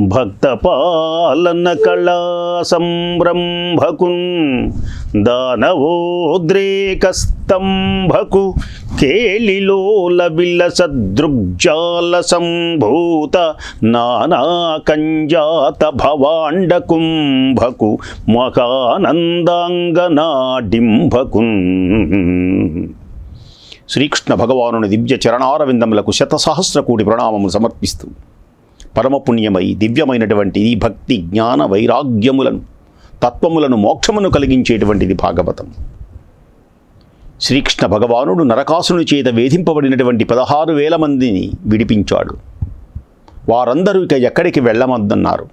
భక్తపాలన కళా సంరంభకున్ దానవోద్రేకస్తంభకు కేళిలోల విలసదృగ్జాల సంభూత నానాకంజాత భవాండకుంభకు మహానందాంగనాడింభకున్. శ్రీకృష్ణ భగవానుని దివ్య చరణారవిందములకు శతసహస్ర కోటి ప్రణామములు సమర్పిస్తూ పరమపుణ్యమై దివ్యమైనటువంటి ఈ భక్తి జ్ఞాన వైరాగ్యములను తత్వములను మోక్షమును కలిగించేటువంటిది భాగవతం. శ్రీకృష్ణ భగవానుడు నరకాసుని చేత వేధింపబడినటువంటి పదహారు వేల మందిని విడిపించాడు. వారందరూ ఇక ఎక్కడికి వెళ్ళమద్దన్నారు.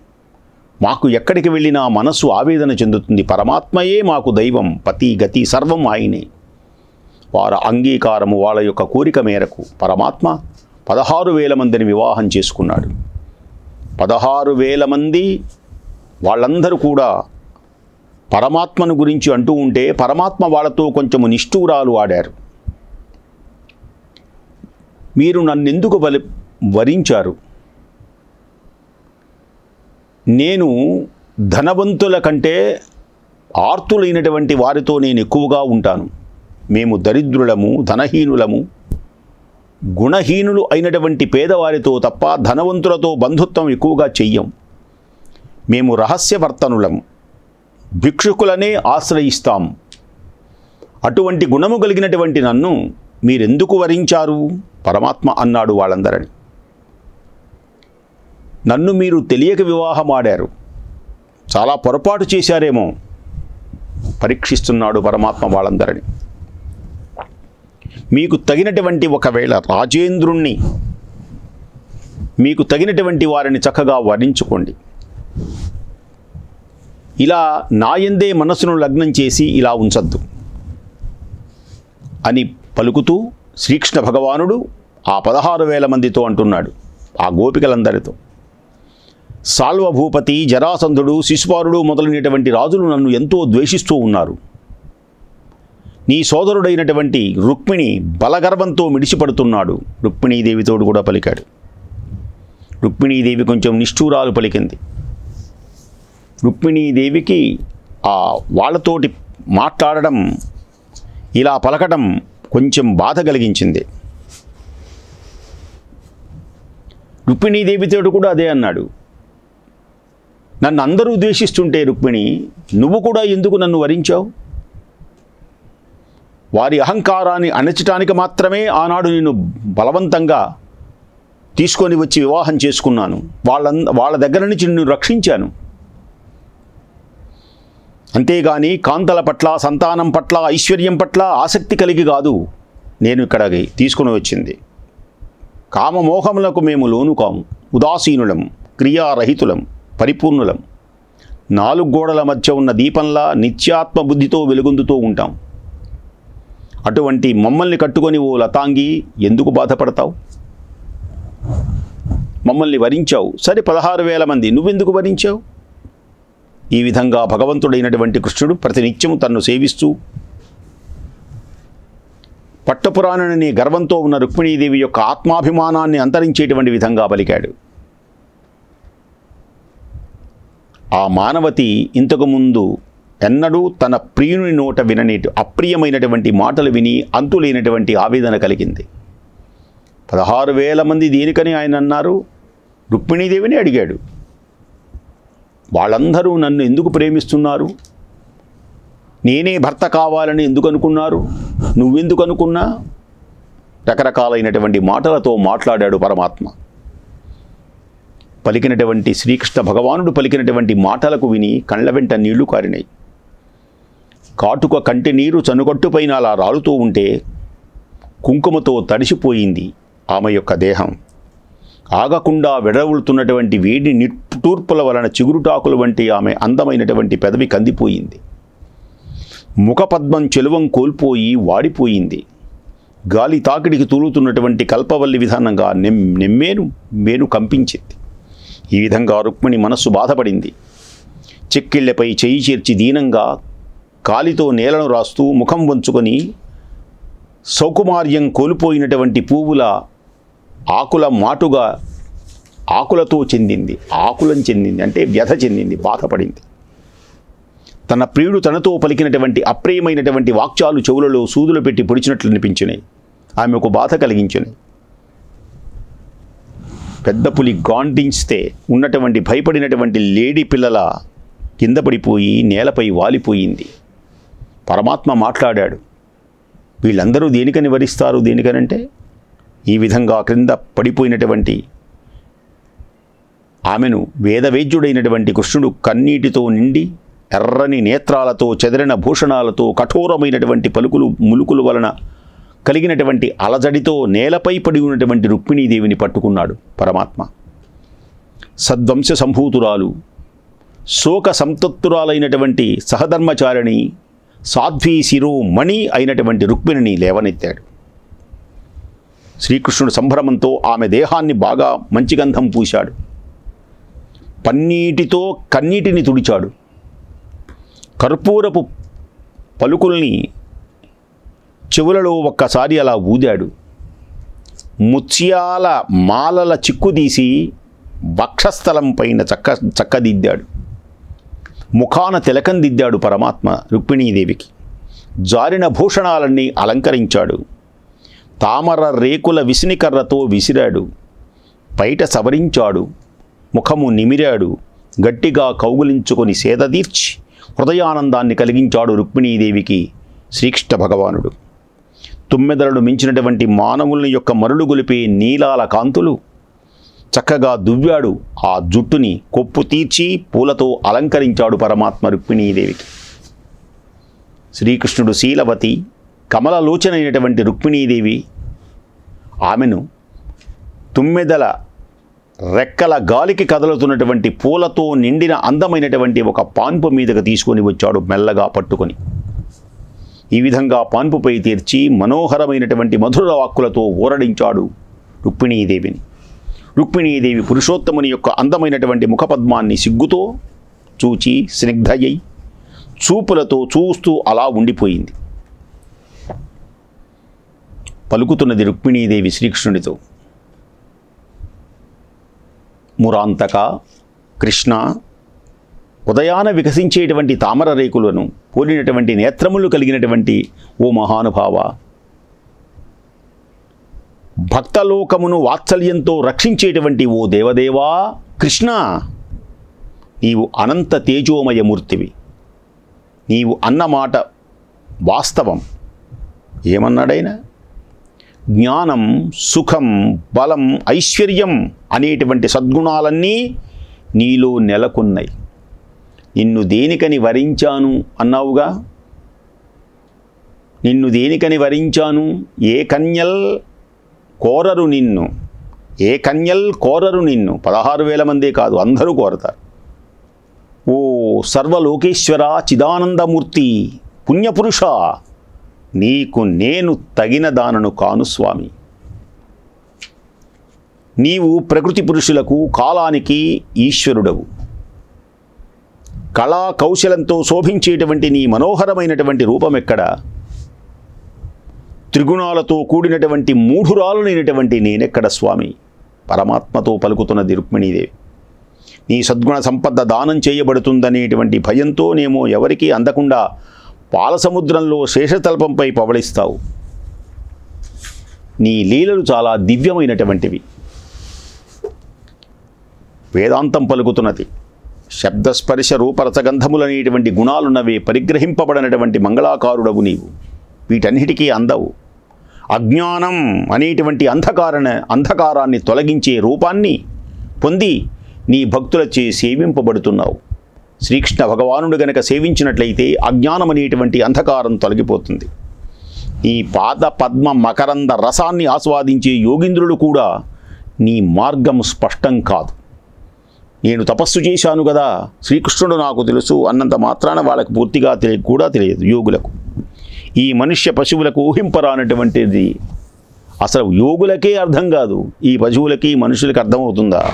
మాకు ఎక్కడికి వెళ్ళినా మనసు ఆవేదన చెందుతుంది. పరమాత్మయే మాకు దైవం పతి గతి సర్వం ఆయనే. వారి అంగీకారము వాళ్ళ యొక్క కోరిక మేరకు పరమాత్మ పదహారు వేల మందిని వివాహం చేసుకున్నాడు. పదహారు వేల మంది వాళ్ళందరూ కూడా పరమాత్మను గురించి అంటూ ఉంటే పరమాత్మ వాళ్ళతో కొంచెము నిష్ఠూరాలు ఆడారు. మీరు నన్నెందుకు వలి వరించారు? నేను ధనవంతుల కంటే ఆర్తులైనటువంటి వారితో నేను ఎక్కువగా ఉంటాను. మేము దరిద్రులము ధనహీనులము గుణహీనులు అయినటువంటి పేదవారితో తప్ప ధనవంతులతో బంధుత్వం ఎక్కువగా చెయ్యం. మేము రహస్యవర్తనులము భిక్షుకులనే ఆశ్రయిస్తాం. అటువంటి గుణము కలిగినటువంటి నన్ను మీరెందుకు వరించారు? పరమాత్మ అన్నాడు వాళ్ళందరని. నన్ను మీరు తెలియక వివాహమాడారు. చాలా పొరపాటు చేశారేమో. పరీక్షిస్తున్నాడు పరమాత్మ వాళ్ళందరినీ. మీకు తగినటువంటి ఒకవేళ రాజేంద్రుణ్ణి మీకు తగినటువంటి వారిని చక్కగా వర్ణించుకోండి. ఇలా నాయందే మనసును లగ్నం చేసి ఇలా ఉంచద్దు. అని పలుకుతూ శ్రీకృష్ణ భగవానుడు ఆ పదహారు వేల మందితో అంటున్నాడు ఆ గోపికలందరితో. సాల్వభూపతి జరాసంధుడు శిశుపారుడు మొదలైనటువంటి రాజులు నన్ను ఎంతో ద్వేషిస్తూ ఉన్నారు. నీ సోదరుడైనటువంటి రుక్మిణి బలగర్వంతో మిడిసిపడుతున్నాడు రుక్మిణీదేవితోడు కూడా పలికాడు. రుక్మిణీదేవి కొంచెం నిష్ఠూరాలు పలికింది. రుక్మిణీదేవికి ఆ వాళ్ళతోటి మాట్లాడడం ఇలా పలకడం కొంచెం బాధ కలిగించింది. రుక్మిణీదేవితోడు కూడా అదే అన్నాడు. నన్ను అందరూ ద్వేషిస్తుంటే రుక్మిణి నువ్వు కూడా ఎందుకు నన్ను వరించావు? వారి అహంకారాన్ని అణచటానికి మాత్రమే ఆనాడు నేను బలవంతంగా తీసుకొని వచ్చి వివాహం చేసుకున్నాను. వాళ్ళ వాళ్ళ దగ్గర నుంచి నిన్ను రక్షించాను. అంతేగాని కాంతల పట్ల సంతానం పట్ల ఐశ్వర్యం పట్ల ఆసక్తి కలిగి కాదు. నేను ఇక్కడికి తీసుకుని వచ్చింది. కామమోహములకు మేము లోను కాము ఉదాసీనులం క్రియారహితులం పరిపూర్ణులం. నాలుగు గోడల మధ్య ఉన్న దీపంలా నిత్యాత్మ బుద్ధితో వెలుగొందుతూ ఉంటాం. అటువంటి మమ్మల్ని కట్టుకొని ఓ లతాంగి ఎందుకు బాధపడతావు? మమ్మల్ని వరించావు. సరే పదహారు వేల మంది. నువ్వెందుకు వరించావు? ఈ విధంగా భగవంతుడైనటువంటి కృష్ణుడు ప్రతినిత్యము తన్ను సేవిస్తూ పట్టపురాణుని గర్వంతో ఉన్న రుక్మిణీదేవి యొక్క ఆత్మాభిమానాన్ని అంతరించేటువంటి విధంగా పలికాడు. ఆ మానవతి ఇంతకుముందు ఎన్నడూ తన ప్రియుని నోట వినని అప్రియమైనటువంటి మాటలు విని అంతులేనటువంటి ఆవేదన కలిగింది. పదహారు వేల మంది దేనికని ఆయన అన్నారు? రుక్మిణీదేవిని అడిగాడు. వాళ్ళందరూ నన్ను ఎందుకు ప్రేమిస్తున్నారు? నేనే భర్త కావాలని ఎందుకు అనుకున్నారు? నువ్వెందుకు అనుకున్నా? రకరకాలైనటువంటి మాటలతో మాట్లాడాడు పరమాత్మ. పలికినటువంటి శ్రీకృష్ణ భగవానుడు పలికినటువంటి మాటలకు విని కళ్ళ వెంట నీళ్ళు కారినాయి. కాటుక కంటి నీరు చనుగట్టుపైన అలా రాలుతూ ఉంటే కుంకుమతో తడిసిపోయింది ఆమె యొక్క దేహం. ఆగకుండా వెడవులుతున్నటువంటి వేడి నిట్టూర్పుల వలన చిగురుటాకుల వంటి ఆమె అందమైనటువంటి పెదవి కందిపోయింది. ముఖపద్మం చెలువం కోల్పోయి వాడిపోయింది. గాలి తాకిడికి తూలుతున్నటువంటి కల్పవల్లి విధానంగా నెమ్ నెమ్మేను మేను కంపించింది. ఈ విధంగా రుక్మిణి మనస్సు బాధపడింది. చెక్కిళ్ళపై చేయి చేర్చి దీనంగా కాలితో నేలను రాస్తూ ముఖం వంచుకొని సౌకుమార్యం కోల్పోయినటువంటి పువ్వుల ఆకుల మాటుగా ఆకులతో చెందింది ఆకులం చెందింది అంటే వ్యధ చెందింది బాధపడింది. తన ప్రియుడు తనతో పలికినటువంటి అప్రియమైనటువంటి వాక్యాలు చెవులలో సూదులు పెట్టి పొడిచినట్లు అనిపించినాయి ఆమెకు బాధ కలిగించినాయి పెద్ద పులి గాండించితే ఉన్నటువంటి భయపడినటువంటి లేడీ పిల్లల కింద పడిపోయి నేలపై వాలిపోయింది. పరమాత్మ మాట్లాడాడు. వీళ్ళందరూ దేనికని వరిస్తారు? దేనికనంటే ఈ విధంగా క్రింద పడిపోయినటువంటి ఆమెను వేదవేద్యుడైనటువంటి కృష్ణుడు కన్నీటితో నిండి ఎర్రని నేత్రాలతో చెదరిన భూషణాలతో కఠోరమైనటువంటి పలుకులు ములుకుల వలన కలిగినటువంటి అలజడితో నేలపై పడి ఉన్నటువంటి రుక్మిణీదేవిని పట్టుకున్నాడు పరమాత్మ. సద్వంశ సంభూతురాలు శోక సంతత్తురాలైనటువంటి సహధర్మచారిణి సాధ్వీ శిరోమణి అయినటువంటి రుక్మిణిని లేవనెత్తాడు. శ్రీకృష్ణుడు సంభ్రమంతో ఆమె దేహాన్ని బాగా మంచి గంధం పూశాడు. పన్నీటితో కన్నీటిని తుడిచాడు. కర్పూరపు పలుకుల్ని చెవులలో ఒక్కసారి అలా ఊదాడు. ముత్యాల మాలల చిక్కుదీసి వక్షస్థలం పైన చక్క చక్కదిద్దాడు. ముఖాన తిలకం దిద్దాడు పరమాత్మ రుక్మిణీదేవికి. జారిన భూషణాలన్నీ అలంకరించాడు. తామర రేకుల విసినికర్రతో విసిరాడు. బయట సవరించాడు. ముఖము నిమిరాడు. గట్టిగా కౌగులించుకొని సేదతీర్చి హృదయానందాన్ని కలిగించాడు రుక్మిణీదేవికి శ్రీకృష్ణ భగవానుడు. తుమ్మెదలను మించినటువంటి మానవుల్ని యొక్క మరులు గొలిపే నీలాల కాంతులు చక్కగా దువ్వాడు. ఆ జుట్టుని కొప్పు తీర్చి పూలతో అలంకరించాడు పరమాత్మ రుక్మిణీదేవికి. శ్రీకృష్ణుడు శీలవతి కమలలోచనైనటువంటి రుక్మిణీదేవి ఆమెను తుమ్మెదల రెక్కల గాలికి కదలుతున్నటువంటి పూలతో నిండిన అందమైనటువంటి ఒక పాన్పు మీదకు తీసుకొని వచ్చాడు మెల్లగా పట్టుకొని. ఈ విధంగా పాన్పుపై తీర్చి మనోహరమైనటువంటి మధుర వాక్కులతో ఊరడించాడు రుక్మిణీదేవిని. రుక్మిణీదేవి పురుషోత్తముని యొక్క అందమైనటువంటి ముఖపద్మాన్ని సిగ్గుతో చూచి స్నిగ్ధయ్యి చూపులతో చూస్తూ అలా ఉండిపోయింది. పలుకుతున్నది రుక్మిణీదేవి శ్రీకృష్ణుడితో మురాంతక కృష్ణ ఉదయాన వికసించేటువంటి తామర రేకులను పోలినటువంటి నేత్రములు కలిగినటువంటి ఓ మహానుభావ భక్తలోకమును వాత్సల్యంతో రక్షించేటువంటి ఓ దేవదేవా కృష్ణ నీవు అనంత తేజోమయమూర్తివి. నీవు అన్నమాట వాస్తవం. ఏమన్నాడైనా? జ్ఞానం సుఖం బలం ఐశ్వర్యం అనేటువంటి సద్గుణాలన్నీ నీలో నెలకొన్నాయి. నిన్ను దేనికని వరించాను అన్నావుగా? నిన్ను దేనికని వరించాను? ఏ కన్యల్ కోరరు నిన్ను. ఏ కన్యల్ కోరరు నిన్ను. పదహారు వేల మందే కాదు అందరూ కోరతారు. ఓ సర్వలోకేశ్వర చిదానందమూర్తి పుణ్యపురుష నీకు నేను తగిన దానను కాను స్వామి. నీవు ప్రకృతి పురుషులకు కాలానికి ఈశ్వరుడవు. కళా కౌశలంతో శోభించేటువంటి నీ మనోహరమైనటువంటి రూపం ఎక్కడ? త్రిగుణాలతో కూడినటువంటి మూఢురాలనైనటువంటి నేనెక్కడ స్వామి? పరమాత్మతో పలుకుతున్నది రుక్మిణీదేవి. నీ సద్గుణ సంపద దానం చేయబడుతుందనేటువంటి భయంతోనేమో ఎవరికీ అందకుండా పాలసముద్రంలో శేషతల్పంపై పవళిస్తావు. నీ లీలలు చాలా దివ్యమైనటువంటివి. వేదాంతం పలుకుతున్నది. శబ్దస్పర్శ రూపరసగంధములనేటువంటి గుణాలున్నవే పరిగ్రహింపబడినటువంటి మంగళాకారుడవు నీవు. వీటన్నిటికీ అందవు. అజ్ఞానం అనేటువంటి అంధకారణ అంధకారాన్ని తొలగించే రూపాన్ని పొంది నీ భక్తులచే సేవింపబడుతున్నావు. శ్రీకృష్ణ భగవానుడు గనక సేవించినట్లయితే అజ్ఞానం అనేటువంటి అంధకారం తొలగిపోతుంది. ఈ పాద పద్మ మకరంద రసాన్ని ఆస్వాదించే యోగింద్రులు కూడా నీ మార్గం స్పష్టం కాదు. నేను తపస్సు చేశాను కదా శ్రీకృష్ణుడు నాకు తెలుసు అన్నంత మాత్రాన వాళ్ళకు పూర్తిగా తెలియ కూడా తెలియదు యోగులకు. ఈ మనుష్య పశువులకు ఊహింపరానటువంటిది. అసలు యోగులకే అర్థం కాదు. ఈ పశువులకి మనుషులకి అర్థమవుతుందా?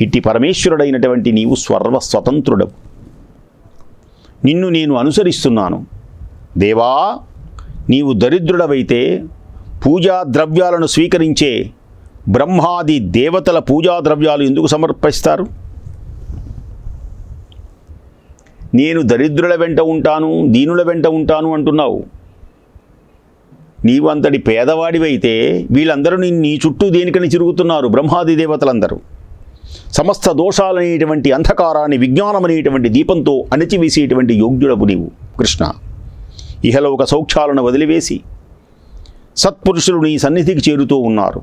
ఇట్టి పరమేశ్వరుడైనటువంటి నీవు స్వర్వ స్వతంత్రుడవు నిన్ను నేను అనుసరిస్తున్నాను. దేవా నీవు దరిద్రుడవైతే పూజా ద్రవ్యాలను స్వీకరించే బ్రహ్మాది దేవతల పూజా ద్రవ్యాలు ఎందుకు సమర్పిస్తారు? నేను దరిద్రుల వెంట ఉంటాను దీనుల వెంట ఉంటాను అంటున్నావు. నీవు అంతటి పేదవాడివైతే వీళ్ళందరూ నీ నీ చుట్టూ దేనికని తిరుగుతున్నారు? బ్రహ్మాది దేవతలందరూ. సమస్త దోషాలనేటువంటి అంధకారాన్ని విజ్ఞానమనేటువంటి దీపంతో అణచివేసేటువంటి యోగ్యుడవు నీవు కృష్ణ. ఇహలోక సౌఖ్యాలను వదిలివేసి సత్పురుషులు నీ సన్నిధికి చేరుతూ ఉన్నారు.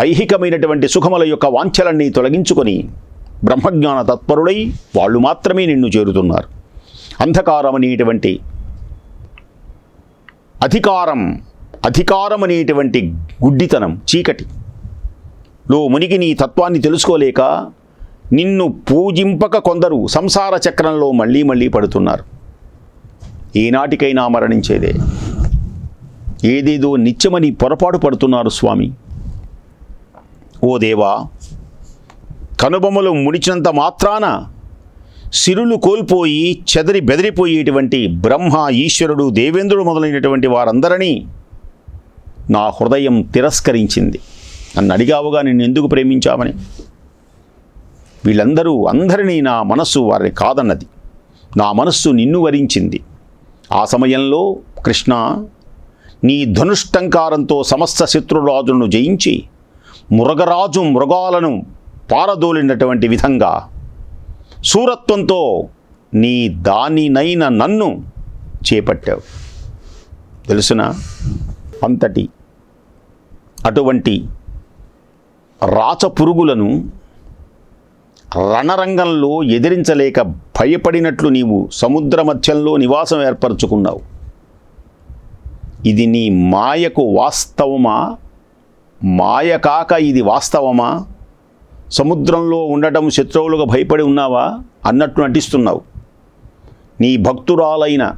ఐహికమైనటువంటి సుఖముల యొక్క వాంఛలన్నీ తొలగించుకొని బ్రహ్మజ్ఞాన తత్పరుడై వాళ్ళు మాత్రమే నిన్ను చేరుతున్నారు. అంధకారం అనేటువంటి అధికారం అధికారం అనేటువంటి గుడ్డితనం చీకటి. లో మునిగి నీ తత్వాన్ని తెలుసుకోలేక నిన్ను పూజింపక కొందరు సంసార చక్రంలో మళ్ళీ మళ్ళీ పడుతున్నారు. ఏనాటికైనా మరణించేదే. ఏదేదో నిత్యమని పొరపాటు పడుతున్నారు స్వామి. ఓ దేవా కనుబొమ్మలు ముడిచినంత మాత్రాన సిరులు కోల్పోయి చెదరి బెదిరిపోయేటువంటి బ్రహ్మ ఈశ్వరుడు దేవేంద్రుడు మొదలైనటువంటి వారందరినీ నా హృదయం తిరస్కరించింది. నన్ను అడిగావుగా నిన్ను ఎందుకు ప్రేమించామని వీళ్ళందరూ అందరినీ నా మనస్సు వారిని కాదన్నది. నా మనస్సు నిన్ను వరించింది. ఆ సమయంలో కృష్ణ నీ ధనుష్టంకారంతో సమస్త శత్రురాజులను జయించి మృగరాజు మృగాలను పారదోలినటువంటి విధంగా సూరత్వంతో నీ దానినైన నన్ను చేపట్టావు. తెలుసునా? అంతటి అటువంటి రాచ పురుగులను రణరంగంలో ఎదిరించలేక భయపడినట్లు నీవు సముద్ర మధ్యంలో నివాసం ఏర్పరచుకున్నావు. ఇది నీ మాయకు వాస్తవమా? మాయ కాక ఇది వాస్తవమా? సముద్రంలో ఉండటం శత్రువులుగా భయపడి ఉన్నావా? అన్నట్టు నటిస్తున్నావు. నీ భక్తురాలైన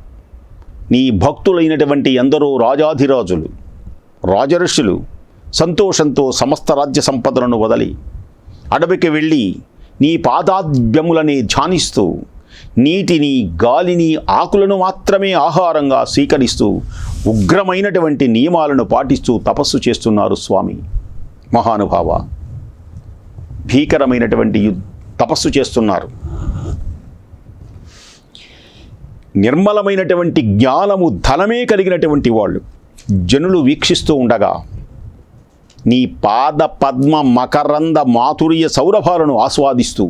నీ భక్తులైనటువంటి ఎందరో రాజాధిరాజులు రాజఋషులు సంతోషంతో సమస్త రాజ్య సంపదలను వదలి అడవికి వెళ్ళి నీ పాదాద్యములని ధ్యానిస్తూ నీటిని గాలిని ఆకులను మాత్రమే ఆహారంగా స్వీకరిస్తూ ఉగ్రమైనటువంటి నియమాలను పాటిస్తూ తపస్సు చేస్తున్నారు స్వామి. మహానుభావ భీకరమైనటువంటి తపస్సు చేస్తున్నారు. నిర్మలమైనటువంటి జ్ఞానము ధనమే కలిగినటువంటి వాళ్ళు జనులు వీక్షిస్తూ ఉండగా నీ పాద పద్మ మకరంద మాధుర్య సౌరభాలను ఆస్వాదిస్తూ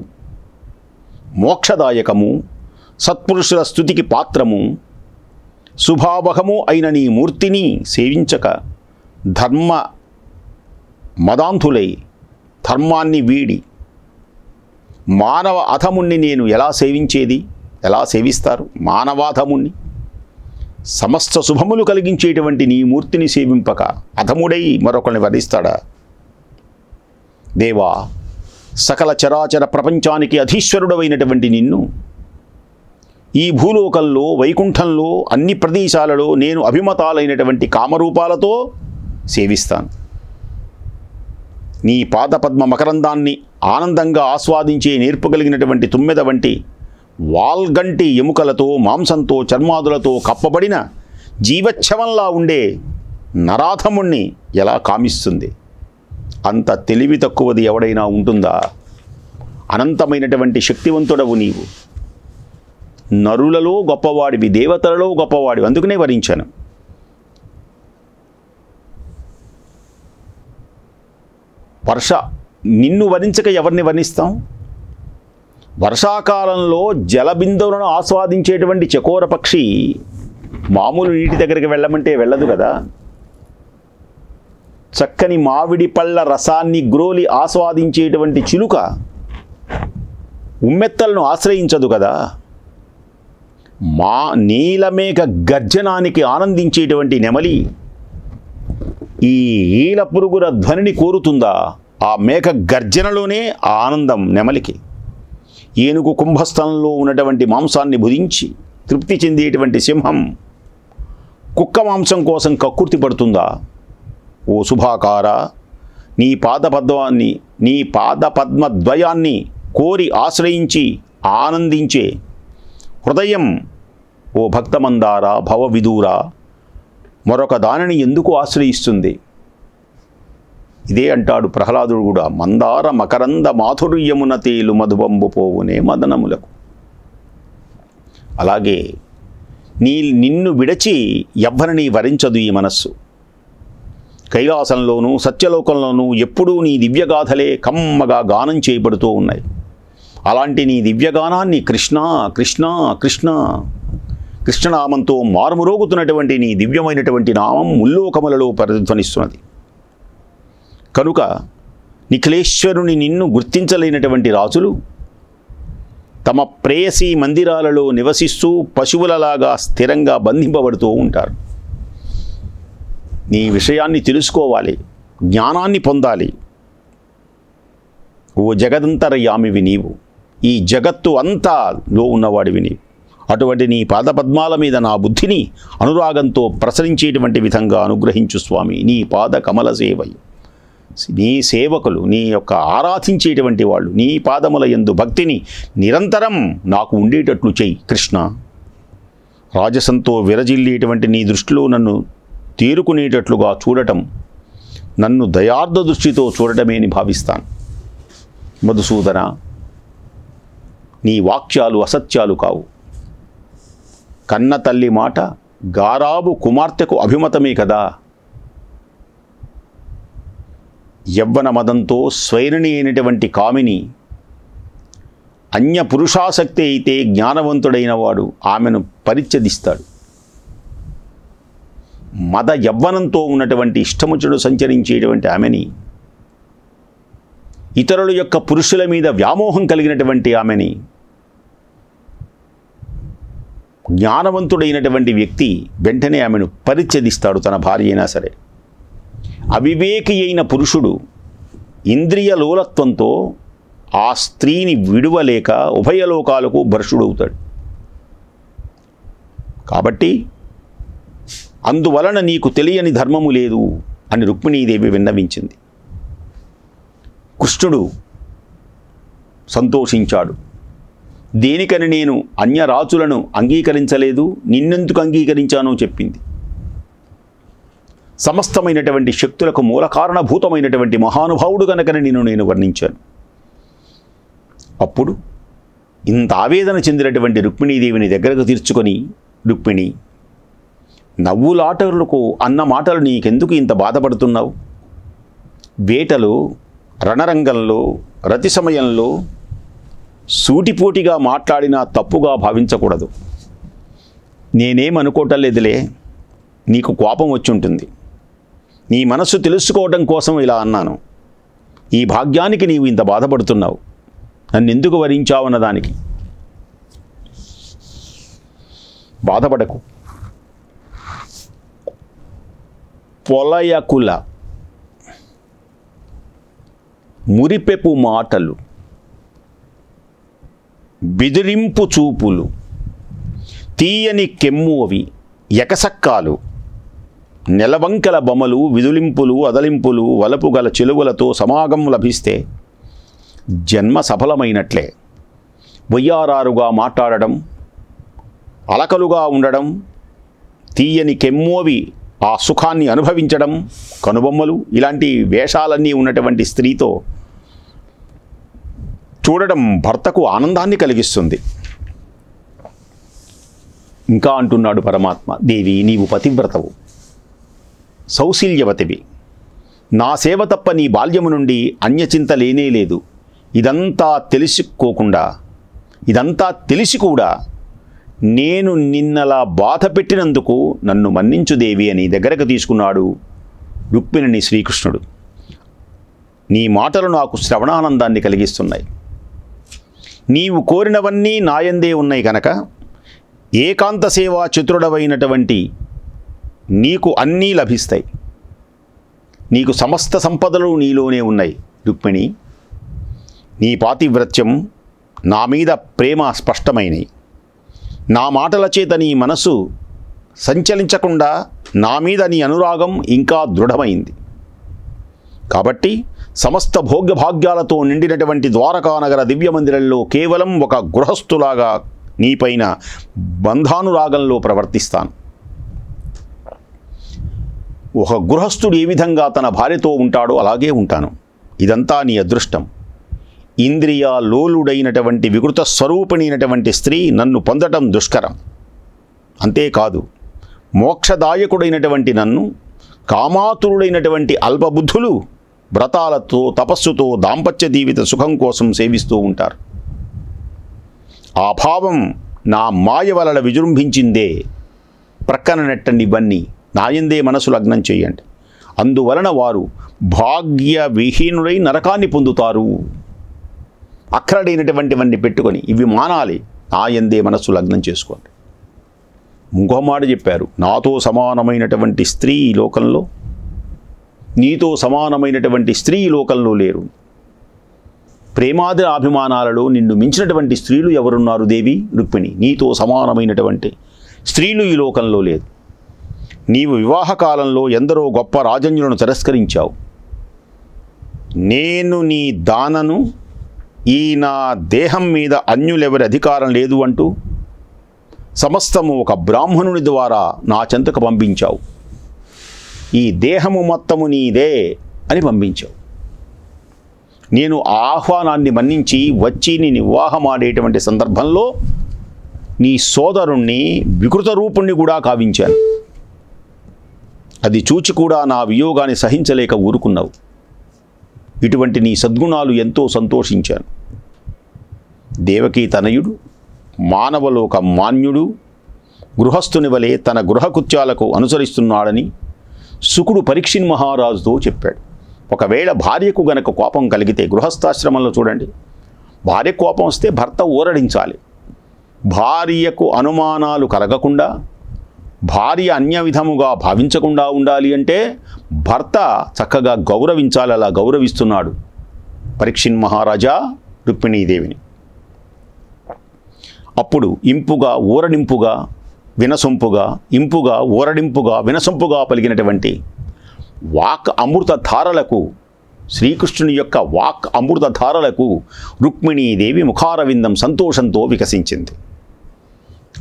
మోక్షదాయకము సత్పురుషుల స్థుతికి పాత్రము శుభావహము అయిన నీ మూర్తిని సేవించక ధర్మ మదాంధులై ధర్మాన్ని వీడి మానవ అధముణ్ణి నేను ఎలా సేవించేది? ఎలా సేవిస్తారు? మానవాధముణ్ణి. సమస్త శుభములు కలిగించేటువంటి నీ మూర్తిని సేవింపక అధముడై మరొకరిని వరిస్తాడా దేవా సకల చరాచర ప్రపంచానికి అధీశ్వరుడమైనటువంటి నిన్ను ఈ భూలోకంలో వైకుంఠంలో అన్ని ప్రదేశాలలో నేను అభిమతాలైనటువంటి కామరూపాలతో సేవిస్తాను. నీ పాదపద్మ మకరందాన్ని ఆనందంగా ఆస్వాదించే నేర్పగలిగినటువంటి తుమ్మెద వంటి వాల్గంటి ఎముకలతో మాంసంతో చర్మాదులతో కప్పబడిన జీవచ్ఛవంలా ఉండే నరాధముణ్ణి ఎలా కామిస్తుంది? అంత తెలివి తక్కువది ఎవడైనా ఉంటుందా? అనంతమైనటువంటి శక్తివంతుడవు నీవు. నరులలో గొప్పవాడివి దేవతలలో గొప్పవాడివి అందుకనే వరించాను. వర్ష నిన్ను వరించక ఎవరిని వర్ణిస్తాం వర్షాకాలంలో జలబిందువులను ఆస్వాదించేటువంటి చకోర పక్షి మామూలు నీటి దగ్గరికి వెళ్ళమంటే వెళ్ళదు కదా. చక్కని మామిడి పళ్ళ రసాన్ని గ్రోలి ఆస్వాదించేటువంటి చిలుక ఉమ్మెత్తలను ఆశ్రయించదు కదా. మా నీలమేఘ గర్జనానికి ఆనందించేటువంటి నెమలి ఈ ఈల పురుగుల ధ్వనిని కోరుతుందా? ఆ మేక గర్జనలోనే ఆ ఆనందం నెమలికి. ఏనుగు కుంభస్థలంలో ఉన్నటువంటి మాంసాన్ని భుజించి తృప్తి చెందేటువంటి సింహం కుక్క మాంసం కోసం కక్కుర్తి పడుతుందా? ఓ శుభాకార నీ పాదపద్మాన్ని నీ పాదపద్మద్వయాన్ని కోరి ఆశ్రయించి ఆనందించే హృదయం ఓ భక్తమందారా భవ విదూరా మరొక దానిని ఎందుకు ఆశ్రయిస్తుంది? ఇదే అంటాడు ప్రహ్లాదుడు కూడా మందార మకరంద మాధుర్యమున తేలు మధుబంబు పోవునే మదనములకు. అలాగే నీ నిన్ను విడచి ఎవ్వరిని వరించదు ఈ మనస్సు. కైలాసంలోనూ సత్యలోకంలోనూ ఎప్పుడూ నీ దివ్యగాథలే కమ్మగా గానం చేయబడుతూ ఉన్నాయి. అలాంటి నీ దివ్యగానాన్ని కృష్ణ కృష్ణ కృష్ణ కృష్ణనామంతో మారుమురోగుతున్నటువంటి నీ దివ్యమైనటువంటి నామం ముల్లోకములలో ప్రతిధ్వనిస్తున్నది. కనుక నిఖిలేశ్వరుని నిన్ను గుర్తించలేనటువంటి రాజులు తమ ప్రేయసి మందిరాలలో నివసిస్తూ పశువులలాగా స్థిరంగా బంధింపబడుతూ ఉంటారు. నీ విషయాన్ని తెలుసుకోవాలి జ్ఞానాన్ని పొందాలి. ఓ జగదంతరయామివి నీవు ఈ జగత్తు అంతాలో ఉన్నవాడివి నీవు. అటువంటి నీ పాదపద్మాల మీద నా బుద్ధిని అనురాగంతో ప్రసరించేటువంటి విధంగా అనుగ్రహించు స్వామి. నీ పాద కమల సేవయు. నీ సేవకులు నీ యొక్క ఆరాధించేటువంటి వాళ్ళు నీ పాదముల యందు భక్తిని నిరంతరం నాకు ఉండేటట్లు చెయ్యి కృష్ణ. రాజసంతో విరజిల్లేటువంటి నీ దృష్టిలో నన్ను తేరుకునేటట్లుగా చూడటం నన్ను దయార్థ దృష్టితో చూడటమే అని భావిస్తాను. మధుసూదన నీ వాక్యాలు అసత్యాలు కావు. కన్న తల్లి మాట గారాబు కుమార్తెకు అభిమతమే కదా. యవ్వన మదంతో స్వైరిణి అయినటువంటి కామిని అన్య పురుషాసక్తి అయితే జ్ఞానవంతుడైన వాడు ఆమెను పరిచ్ఛదిస్తాడు మద యవ్వనంతో ఉన్నటువంటి ఇష్టముచుడు సంచరించేటువంటి ఆమెని ఇతరుల యొక్క పురుషుల మీద వ్యామోహం కలిగినటువంటి ఆమెని జ్ఞానవంతుడైనటువంటి వ్యక్తి వెంటనే ఆమెను పరిచ్ఛదిస్తాడు తన భార్య అయినా సరే. అవివేకి అయిన పురుషుడు ఇంద్రియ లోలత్వంతో ఆ స్త్రీని విడువలేక ఉభయలోకాలకు భర్షుడవుతాడు. కాబట్టి అందువలన నీకు తెలియని ధర్మము లేదు అని రుక్మిణీదేవి విన్నవించింది. కృష్ణుడు సంతోషించాడు. దేనికని నేను అన్యరాజులను అంగీకరించలేదు నిన్నెందుకు అంగీకరించానో చెప్పింది. సమస్తమైనటువంటి శక్తులకు మూల కారణభూతమైనటువంటి మహానుభావుడు కనుకని నేను నేను వర్ణించాను. అప్పుడు ఇంత ఆవేదన చెందినటువంటి రుక్మిణీదేవిని దగ్గరకు తీర్చుకొని రుక్మిణి నవ్వులాటలకు అన్న మాటలు నీకెందుకు ఇంత బాధపడుతున్నావు? వేటలో రణరంగంలో రతి సమయంలో సూటిపోటిగా మాట్లాడినా తప్పుగా భావించకూడదు. నేనేమనుకోవటం లేదులే నీకు కోపం వచ్చుంటుంది. నీ మనస్సు తెలుసుకోవడం కోసం ఇలా అన్నాను. ఈ భాగ్యానికి నీవు ఇంత బాధపడుతున్నావు. నన్ను ఎందుకు వరించావన్న దానికి బాధపడకు. పొలయకుల మురిపెపు మాటలు. బెదిరింపు చూపులు తీయని కెమ్ము అవి ఎకసక్కాలు నెలవంకల బొమ్మలు విదులింపులు అదలింపులు వలపు గల చెలువలతో సమాగం లభిస్తే జన్మ సఫలమైనట్లే వయ్యారారుగా మాట్లాడడం అలకలుగా ఉండడం తీయని కెమ్మోవి ఆ సుఖాన్ని అనుభవించడం కనుబొమ్మలు ఇలాంటి వేషాలన్నీ ఉన్నటువంటి స్త్రీతో చూడడం భర్తకు ఆనందాన్ని కలిగిస్తుంది. ఇంకా అంటున్నాడు పరమాత్మ దేవి నీవు పతివ్రతవు. సౌశీల్యవతివి. నా సేవ తప్ప నీ బాల్యము నుండి అన్యచింత లేనే లేదు. ఇదంతా తెలుసుకోకుండా ఇదంతా తెలిసి కూడా నేను నిన్నలా బాధ పెట్టినందుకు నన్ను మన్నించు దేవి అని దగ్గరకు తీసుకున్నాడు రుక్మిణిని శ్రీకృష్ణుడు. నీ మాటలు నాకు శ్రవణానందాన్ని కలిగిస్తున్నాయి. నీవు కోరినవన్నీ నాయందే ఉన్నాయి కనుక ఏకాంత సేవా చతురుడవైనటువంటి నీకు అన్నీ లభిస్తాయి. నీకు సమస్త సంపదలు నీలోనే ఉన్నాయి రుక్మిణి. నీ పాతివ్రత్యం నా మీద ప్రేమ స్పష్టమైనవి నా మాటల చేత నీ మనసు సంచలించకుండా నా మీద నీ అనురాగం ఇంకా దృఢమైంది. కాబట్టి సమస్త భోగ్యభాగ్యాలతో నిండినటువంటి ద్వారకానగర దివ్య మందిరంలో కేవలం ఒక గృహస్థులాగా నీపైన బంధానురాగంలో ప్రవర్తిస్తాను. ఒక గృహస్థుడు ఏ విధంగా తన భార్యతో ఉంటాడో అలాగే ఉంటాను. ఇదంతా నీ అదృష్టం. ఇంద్రియ లోలుడైనటువంటి వికృత స్వరూపిణైనటువంటి స్త్రీ నన్ను పొందటం దుష్కరం. అంతేకాదు మోక్షదాయకుడైనటువంటి నన్ను కామాతురుడైనటువంటి అల్పబుద్ధులు వ్రతాలతో తపస్సుతో దాంపత్య జీవిత సుఖం కోసం సేవిస్తూ ఉంటారు. ఆ భావం నా మాయ వలన విజృంభించిందే. ప్రక్కన నెట్టండి ఇవన్నీ నాయందే మనసు లగ్నం చేయండి. అందువలన వారు భాగ్య విహీనుడై నరకాన్ని పొందుతారు. అక్కడైనటువంటివన్నీ పెట్టుకొని ఇవి మానాలి నాయందే మనస్సు లగ్నం చేసుకోండి. ఇంకో మాట చెప్పారు నాతో సమానమైనటువంటి స్త్రీ ఈ లోకంలో నీతో సమానమైనటువంటి స్త్రీ ఈ లోకంలో లేరు. ప్రేమాది అభిమానాలలో నిన్ను మించినటువంటి స్త్రీలు ఎవరున్నారు దేవి? రుక్మిణి. నీతో సమానమైనటువంటి స్త్రీలు ఈ లోకంలో లేదు నీవు వివాహ కాలంలో ఎందరో గొప్ప రాజన్యులను తిరస్కరించావు. నేను నీ దానను ఈ నా దేహం మీద అన్యులెవరి అధికారం లేదు అంటూ సమస్తము ఒక బ్రాహ్మణుని ద్వారా నా చెంతకు పంపించావు. ఈ దేహము మొత్తము నీదే అని పంపించావు. నేను ఆహ్వానాన్ని మన్నించి వచ్చి నీ వివాహమాడేటువంటి సందర్భంలో నీ సోదరుణ్ణి వికృత రూపుణ్ణి కూడా కావించాను. అది చూచి కూడా నా వియోగాన్ని సహించలేక ఊరుకున్నావు. ఇటువంటి నీ సద్గుణాలు ఎంతో సంతోషించాను. దేవకీ తనయుడు మానవలోక మాన్యుడు గృహస్థుని వలె తన గృహకృత్యాలకు అనుసరిస్తున్నాడని శుకుడు పరీక్షిన్ మహారాజుతో చెప్పాడు. ఒకవేళ భార్యకు గనక కోపం కలిగితే గృహస్థాశ్రమంలో చూడండి. భార్య కోపం వస్తే భర్త ఊరడించాలి. భార్యకు అనుమానాలు కలగకుండా భార్య అన్య విధముగా భావించకుండా ఉండాలి అంటే భర్త చక్కగా గౌరవించాలి అలా గౌరవిస్తున్నాడు పరీక్షిన్ మహారాజా రుక్మిణీదేవిని. అప్పుడు ఇంపుగా ఊరడింపుగా వినసొంపుగా ఇంపుగా ఊరడింపుగా వినసొంపుగా పలికినటువంటి వాక్ అమృత ధారలకు శ్రీకృష్ణుని యొక్క వాక్ అమృత ధారలకు రుక్మిణీదేవి ముఖారవిందం సంతోషంతో వికసించింది.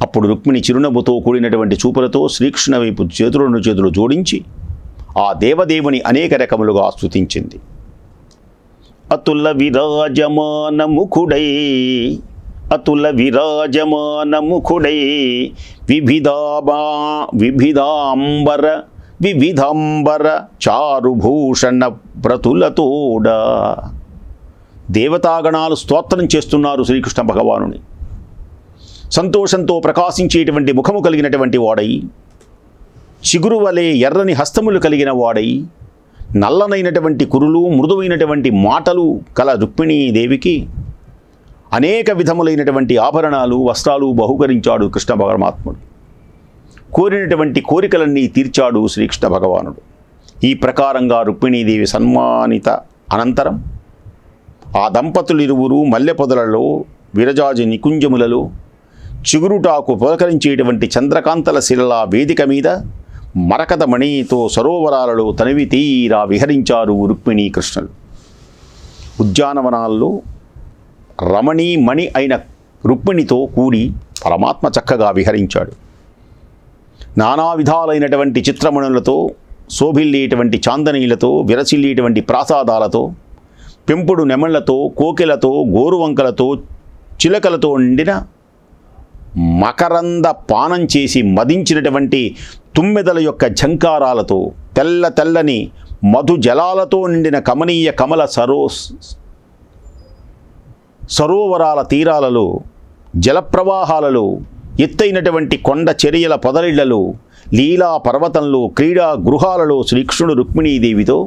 అప్పుడు రుక్మిణి చిరునవ్వుతో కూడినటువంటి చూపులతో శ్రీకృష్ణ వైపు చేతులను చేతులు జోడించి ఆ దేవదేవుని అనేక రకములుగా స్థుతించింది అతుల విరాజమానముఖుడై అతుల విరాజమానముఖుడై ముఖుడై విభిదాంబర వివిధంబర వివిధాంబర చారుభూషణ ప్రతులతోడా దేవతాగణాలు స్తోత్రం చేస్తున్నారు శ్రీకృష్ణ భగవానుని. సంతోషంతో ప్రకాశించేటువంటి ముఖము కలిగినటువంటి వాడై చిగురు వలె ఎర్రని హస్తములు కలిగిన వాడై నల్లనైనటువంటి కురులు మృదువైనటువంటి మాటలు కల రుక్మిణీదేవికి అనేక విధములైనటువంటి ఆభరణాలు వస్త్రాలు బహుకరించాడు కృష్ణ పరమాత్ముడు. కోరినటువంటి కోరికలన్నీ తీర్చాడు శ్రీకృష్ణ భగవానుడు. ఈ ప్రకారంగా రుక్మిణీదేవి సన్మానిత అనంతరం ఆ దంపతులిరువురు ఇరువురు మల్లెపొదలలో విరజాజి నికుంజములలో చిగురుటాకు పులకరించేటువంటి చంద్రకాంతల శిలలా వేదిక మీద మరకత మణితో సరోవరాలలో తనివి తీరా విహరించారు రుక్మిణీ కృష్ణులు ఉద్యానవనాల్లో రమణీమణి అయిన రుక్మిణితో కూడి పరమాత్మ చక్కగా విహరించాడు. నానా విధాలైనటువంటి చిత్రమణులతో శోభిల్లేటువంటి చాందనీలతో విరసిల్లేటువంటి ప్రాసాదాలతో పెంపుడు నెమళ్ళతో కోకిలతో గోరువంకలతో చిలకలతో నిండిన మకరంద పానం చేసి మదించినటువంటి తుమ్మెదల యొక్క ఝంకారాలతో తెల్ల తెల్లని మధు జలాలతో నిండిన కమనీయ కమల సరో సరోవరాల తీరాలలో జలప్రవాహాలలో ఎత్తైనటువంటి కొండ చర్యల పొదరిళ్ళలో లీలా పర్వతంలో క్రీడా గృహాలలో శ్రీకృష్ణుడు రుక్మిణీదేవితో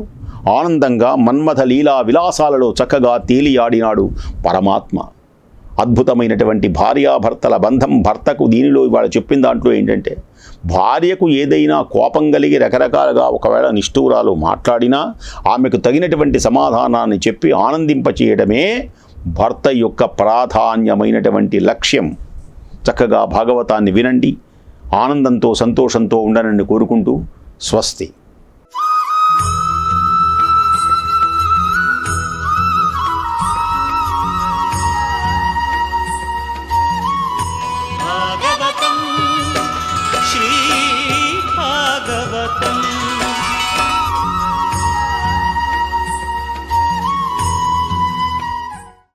ఆనందంగా మన్మథ లీలా విలాసాలలో చక్కగా తేలియాడినాడు పరమాత్మ. అద్భుతమైనటువంటి భార్యాభర్తల బంధం భర్తకు దీనిలో ఇవాళ చెప్పిన దాంట్లో ఏంటంటే భార్యకు ఏదైనా కోపం కలిగి రకరకాలుగా ఒకవేళ నిష్ఠూరాలు మాట్లాడినా ఆమెకు తగినటువంటి సమాధానాన్ని చెప్పి ఆనందింపచేయడమే భర్త యొక్క ప్రాధాన్యమైనటువంటి లక్ష్యం. చక్కగా భాగవతాన్ని వినండి. ఆనందంతో సంతోషంతో ఉండనని కోరుకుంటూ స్వస్తి.